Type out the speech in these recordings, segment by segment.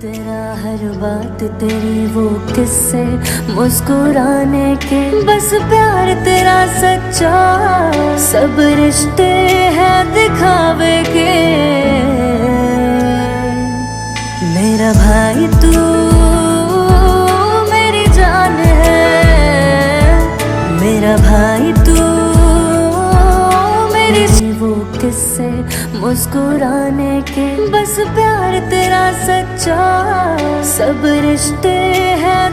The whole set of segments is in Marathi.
तेरा हर बात तेरी वो किस्से मुस्कुराने के। बस प्यार तेरा सच्चा, सब रिश्ते हैं दिखावे के। मुस्कुराने के बस प्यार तेरा सच्चा सब रिश्ते हैं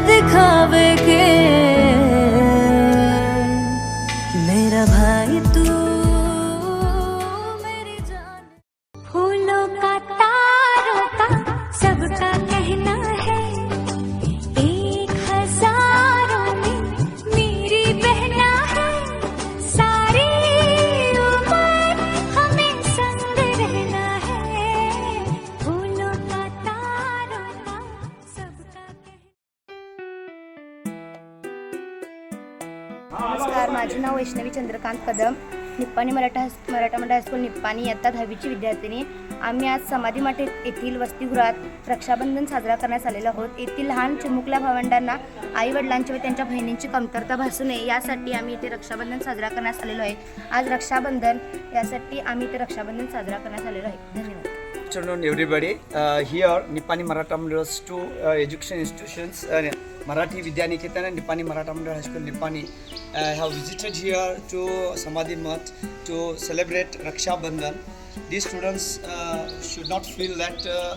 नमस्कार माझे नाव वैष्णवी चंद्रकांत कदम. निप्पाणी मराठा हायस- मराठा मंडळ हायस्कूल निप्पाणी इयत्ता दहावीची विद्यार्थिनी. आम्ही आज समाधी मठ येथील वसतिगृहात रक्षाबंधन साजरा करण्यास आलेलो आहोत. येथील लहान चिमुकल्या भावंडांना आई वडिलांची व त्यांच्या बहिणींची कमतरता भासू नये यासाठी आम्ही इथे रक्षाबंधन साजरा करण्यास आलेलो आहे. आज रक्षाबंधन यासाठी आम्ही इथे रक्षाबंधन साजरा करण्यास आलेलो आहे. धन्यवाद. Afternoon everybody uh, here nippani maratha mandal's two uh, education institutions uh, marathi vidya niketan and nippani maratha mandal high school nippani uh, have visited here to samadhi mat to celebrate raksha bandhan these students uh, should not feel that uh, uh,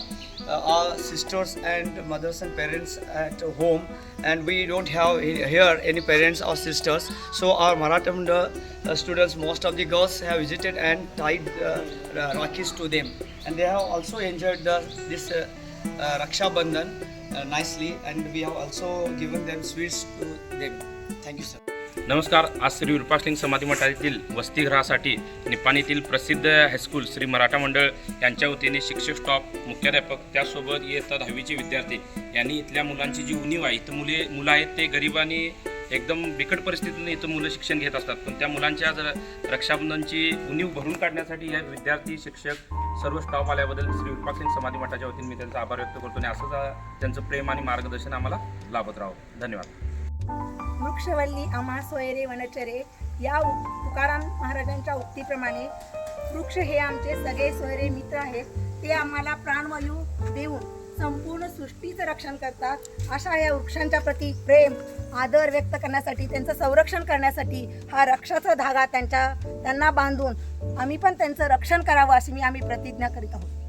our sisters and mothers and parents at home and we don't have here any parents or sisters so our maratha mandal uh, students most of the girls have visited and tied uh, uh, rakis to them and they have also enjoyed the, this uh, uh, Raksha Bandhan uh, nicely and we have also given them sweets to them. Thank you sir. नमस्कार आज श्री विरूपाक्षलिंग समाधी मठातील वसतिगृहासाठी निपाणीतील प्रसिद्ध हायस्कूल श्री मराठा मंडळ यांच्या वतीने शिक्षक स्टॉप मुख्याध्यापक त्यासोबत इयत्ता दहावीचे विद्यार्थी यांनी इथल्या मुलांची जी उणीव आहे इथं मुले मुलं आहेत ते गरीब आणि एकदम बिकट परिस्थितीने इथं मुलं शिक्षण घेत असतात. पण त्या मुलांच्या रक्षाबंधनची उणीव भरून काढण्यासाठी या विद्यार्थी शिक्षक सर्व स्टॉप आल्याबद्दल श्री विरूपाक्षलिंग समाधी मठाच्या वतीने मी त्यांचा आभार व्यक्त करतो आणि असंच त्यांचं प्रेम आणि मार्गदर्शन आम्हाला लाभत राहावं धन्यवाद. वृक्षवल्ली आम्हा सोयरे वनचरे या उ- तुकाराम महाराजांच्या उक्तीप्रमाणे वृक्ष हे आमचे सगळे सोयरे मित्र आहेत. ते आम्हाला प्राणवायू देऊन संपूर्ण सृष्टीचं रक्षण करतात. अशा या वृक्षांच्या प्रती प्रेम आदर व्यक्त करण्यासाठी त्यांचं संरक्षण करण्यासाठी हा रक्षाचा धागा त्यांच्या त्यांना बांधून आम्ही पण त्यांचं रक्षण करावं अशी मी आम्ही प्रतिज्ञा करीत आहोत.